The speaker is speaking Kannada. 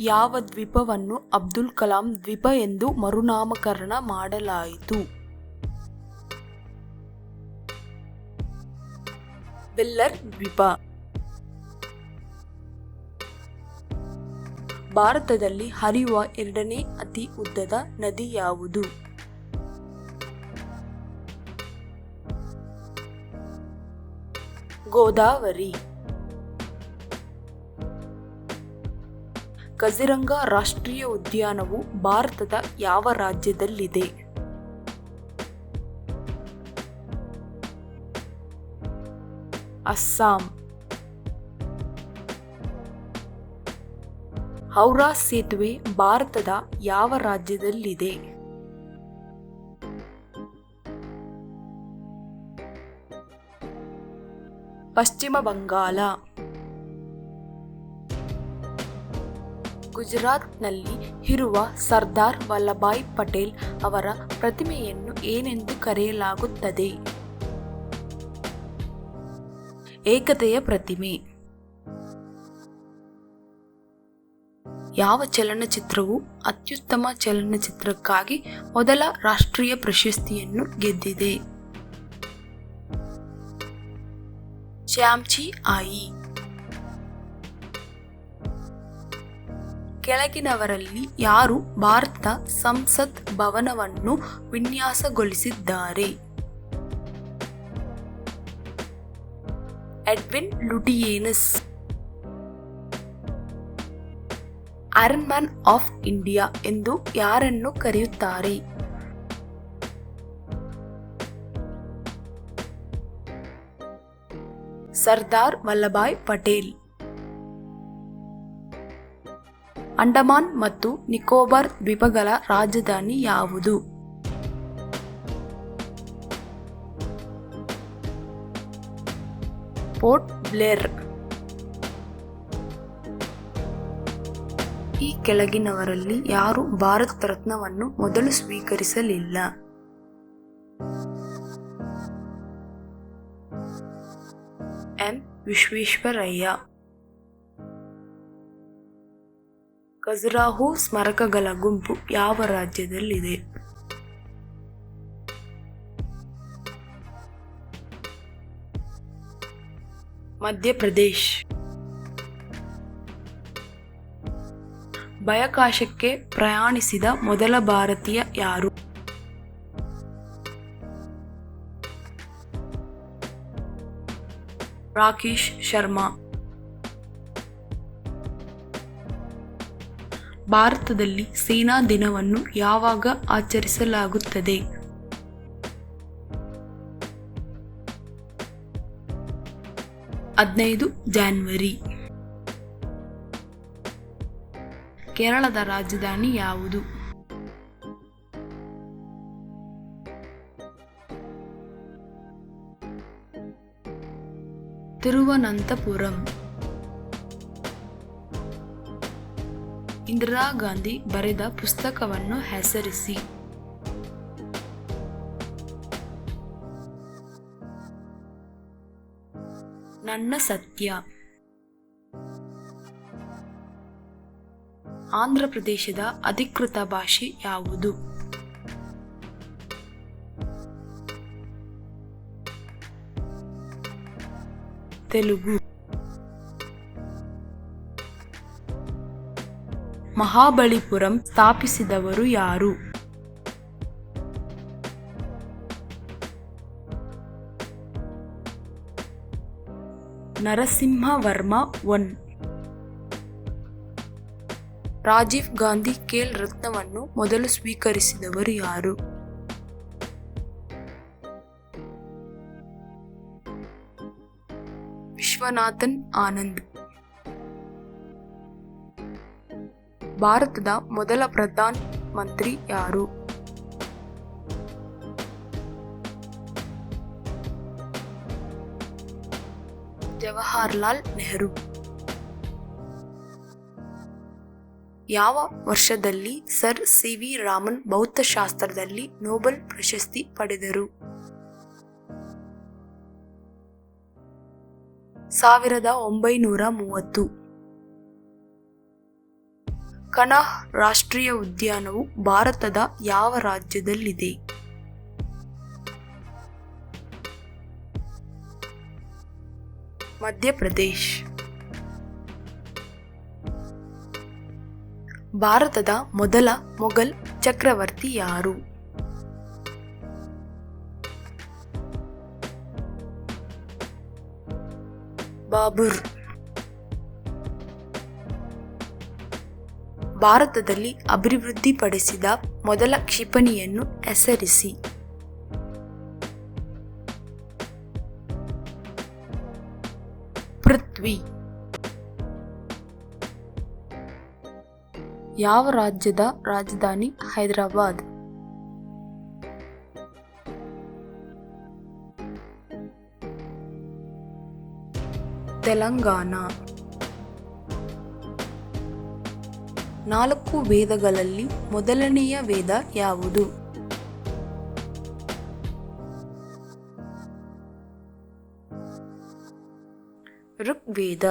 ಯಾವ ದ್ವೀಪವನ್ನು ಅಬ್ದುಲ್ ಕಲಾಂ ದ್ವೀಪ ಎಂದು ಮರುನಾಮಕರಣ ಮಾಡಲಾಯಿತು? ಬೆಲ್ಲರ್ ದ್ವೀಪ. ಭಾರತದಲ್ಲಿ ಹರಿಯುವ ಎರಡನೇ ಅತಿ ಉದ್ದದ ನದಿ ಯಾವುದು? ಗೋದಾವರಿ. ಕಜಿರಂಗ ರಾಷ್ಟ್ರೀಯ ಉದ್ಯಾನವು ಭಾರತದ ಯಾವ ರಾಜ್ಯದಲ್ಲಿದೆ? ಅಸ್ಸಾಂ. ಹೌರಾ ಸೇತುವೆ ಭಾರತದ ಯಾವ ರಾಜ್ಯದಲ್ಲಿದೆ? ಪಶ್ಚಿಮ ಬಂಗಾಳ. ಗುಜರಾತ್ನಲ್ಲಿ ಇರುವ ಸರ್ದಾರ್ ವಲ್ಲಭಾಯ್ ಪಟೇಲ್ ಅವರ ಪ್ರತಿಮೆಯನ್ನು ಏನೆಂದು ಕರೆಯಲಾಗುತ್ತದೆ? ಏಕತೆಯ ಪ್ರತಿಮೆ. ಯಾವ ಚಲನಚಿತ್ರವು ಅತ್ಯುತ್ತಮ ಚಲನಚಿತ್ರಕ್ಕಾಗಿ ಮೊದಲ ರಾಷ್ಟ್ರೀಯ ಪ್ರಶಸ್ತಿಯನ್ನು ಗೆದ್ದಿದೆ. ಶ್ಯಾಮ್ಚಿ ಆಯಿ. ಕೆಳಗಿನವರಲ್ಲಿ ಯಾರು ಭಾರತ ಸಂಸತ್ ಭವನವನ್ನು ವಿನ್ಯಾಸಗೊಳಿಸಿದ್ದಾರೆ? Edwin Lutyens. Iron man of India ಎಂದು ಯಾರನ್ನು ಕರೆಯುತ್ತಾರೆ? ಸರ್ದಾರ್ ವಲ್ಲಭಾಯ್ ಪಟೇಲ್. ಅಂಡಮಾನ್ ಮತ್ತು ನಿಕೋಬಾರ್ ದ್ವೀಪಗಳ ರಾಜಧಾನಿ ಯಾವುದು? Port Blair. ಈ ಕೆಳಗಿನವರಲ್ಲಿ ಯಾರು ಭಾರತ ರತ್ನವನ್ನು ಮೊದಲು ಸ್ವೀಕರಿಸಲಿಲ್ಲ. ಎಂ. ವಿಶ್ವೇಶ್ವರಯ್ಯ. ಖಜುರಾಹೋ ಸ್ಮಾರಕಗಳ ಗುಂಪು ಯಾವ ರಾಜ್ಯದಲ್ಲಿದೆ? ಮಧ್ಯಪ್ರದೇಶ. ಬಯಕಾಶಕ್ಕೆ ಪ್ರಯಾಣಿಸಿದ ಮೊದಲ ಭಾರತೀಯ ಯಾರು? ರಾಕೇಶ್ ಶರ್ಮಾ. ಭಾರತದಲ್ಲಿ ಸೇನಾ ದಿನವನ್ನು ಯಾವಾಗ ಆಚರಿಸಲಾಗುತ್ತದೆ? ಹದಿನೈದು ಜಾನ್ವರಿ. ಕೇರಳದ ರಾಜಧಾನಿ ಯಾವುದು? ತಿರುವನಂತಪುರಂ. ಇಂದಿರಾ ಗಾಂಧಿ ಬರೆದ ಪುಸ್ತಕವನ್ನು ಹೆಸರಿಸಿ. ನನ್ನ ಸತ್ಯ. ಆಂಧ್ರ ಪ್ರದೇಶದ ಅಧಿಕೃತ ಭಾಷೆ ಯಾವುದು? ತೆಲುಗು. ಮಹಾಬಲಿಪುರಂ ಸ್ಥಾಪಿಸಿದವರು ಯಾರು? ನರಸಿಂಹವರ್ಮ ಒನ್. ರಾಜೀವ್ ಗಾಂಧಿ ಖೇಲ್ ರತ್ನವನ್ನು ಮೊದಲು ಸ್ವೀಕರಿಸಿದವರು ಯಾರು? ವಿಶ್ವನಾಥನ್ ಆನಂದ್. ಭಾರತದ ಮೊದಲ ಪ್ರಧಾನ ಮಂತ್ರಿ ಯಾರು? ಜವಾಹರ್ಲಾಲ್ ನೆಹರು. ಯಾವ ವರ್ಷದಲ್ಲಿ ಸರ್ ಸಿ ವಿ ರಾಮನ್ ಭೌತಶಾಸ್ತ್ರದಲ್ಲಿ ನೊಬೆಲ್ ಪ್ರಶಸ್ತಿ ಪಡೆದರು? ಸಾವಿರದ ಒಂಬೈನೂರ ಮೂವತ್ತು. ಕನಹ್ ರಾಷ್ಟ್ರೀಯ ಉದ್ಯಾನವು ಭಾರತದ ಯಾವ ರಾಜ್ಯದಲ್ಲಿದೆ? ಮಧ್ಯಪ್ರದೇಶ್. ಭಾರತದ ಮೊದಲ ಮೊಘಲ್ ಚಕ್ರವರ್ತಿ ಯಾರು? ಬಾಬುರ್. ಭಾರತದಲ್ಲಿ ಅಭಿವೃದ್ಧಿಪಡಿಸಿದ ಮೊದಲ ಕ್ಷಿಪಣಿಯನ್ನು ಹೆಸರಿಸಿ. ಪೃಥ್ವಿ. ಯಾವ ರಾಜ್ಯದ ರಾಜಧಾನಿ ಹೈದರಾಬಾದ್? ತೆಲಂಗಾಣ. ನಾಲ್ಕು ವೇದಗಳಲ್ಲಿ ಮೊದಲನೆಯ ವೇದ ಯಾವುದು? ಋಗ್ವೇದ.